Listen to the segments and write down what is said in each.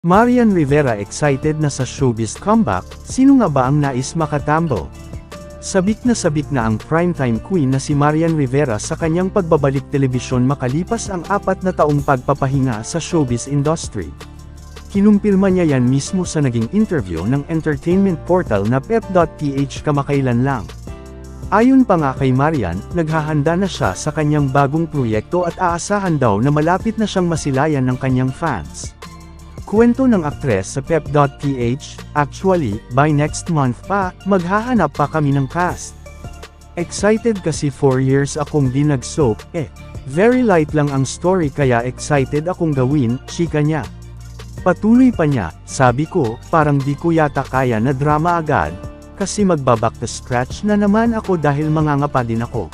Marian Rivera excited na sa showbiz comeback, sino nga ba ang nais makatambo? Sabik na sabik na ang primetime queen na si Marian Rivera sa kanyang pagbabalik telebisyon makalipas ang apat na taong pagpapahinga sa showbiz industry. Kinumpirma niya yan mismo sa naging interview ng entertainment portal na pep.ph kamakailan lang. Ayon pa nga kay Marian, naghahanda na siya sa kanyang bagong proyekto at aasahan daw na malapit na siyang masilayan ng kanyang fans. Kwento ng aktres sa pep.ph, actually, by next month pa, maghahanap pa kami ng cast. Excited kasi 4 years akong di nag-soap, eh. Very light lang ang story kaya excited akong gawin, chika niya. Patuloy pa niya, sabi ko, parang di ko yata kaya na drama agad, kasi magbaback to scratch na naman ako dahil mangangapa din ako.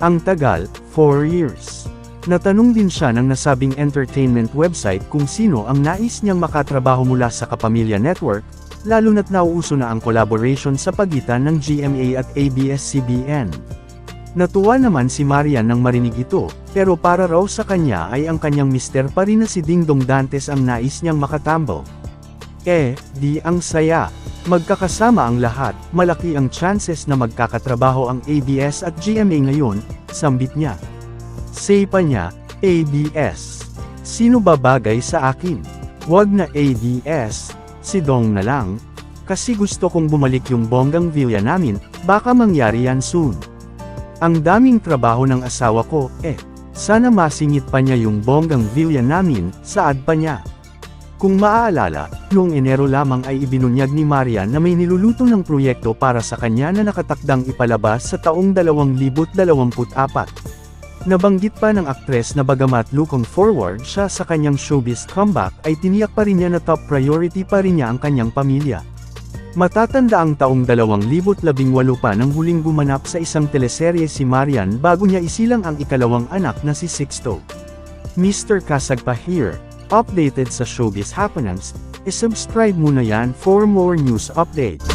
Ang tagal, 4 years. Natanong din siya ng nasabing entertainment website kung sino ang nais niyang makatrabaho mula sa Kapamilya Network, lalo na't nauuso na ang collaboration sa pagitan ng GMA at ABS-CBN. Natuwa naman si Marian nang marinig ito, pero para raw sa kanya ay ang kanyang mister pa rin na si Dingdong Dantes ang nais niyang makatambo. Eh, di ang saya. Magkakasama ang lahat, malaki ang chances na magkakatrabaho ang ABS at GMA ngayon, sambit niya. Say pa niya, ABS. Sino ba bagay sa akin? Wag na ABS, si Dong na lang. Kasi gusto kong bumalik yung bonggang villa namin, baka mangyari yan soon. Ang daming trabaho ng asawa ko, eh. Sana masingit pa niya yung bonggang villa namin, saad pa niya. Kung maaalala, noong Enero lamang ay ibinunyag ni Marian na may niluluto ng proyekto para sa kanya na nakatakdang ipalabas sa taong 2024. Nabanggit pa ng aktres na bagamat looking forward siya sa kanyang showbiz comeback ay tiniyak pa rin niya na top priority pa rin niya ang kanyang pamilya. Matatanda ang taong 2018 pa nang huling gumanap sa isang teleserye si Marian bago niya isilang ang ikalawang anak na si Sixto. Mr. Kasag pa here, updated sa showbiz happenings, isubscribe muna yan for more news updates.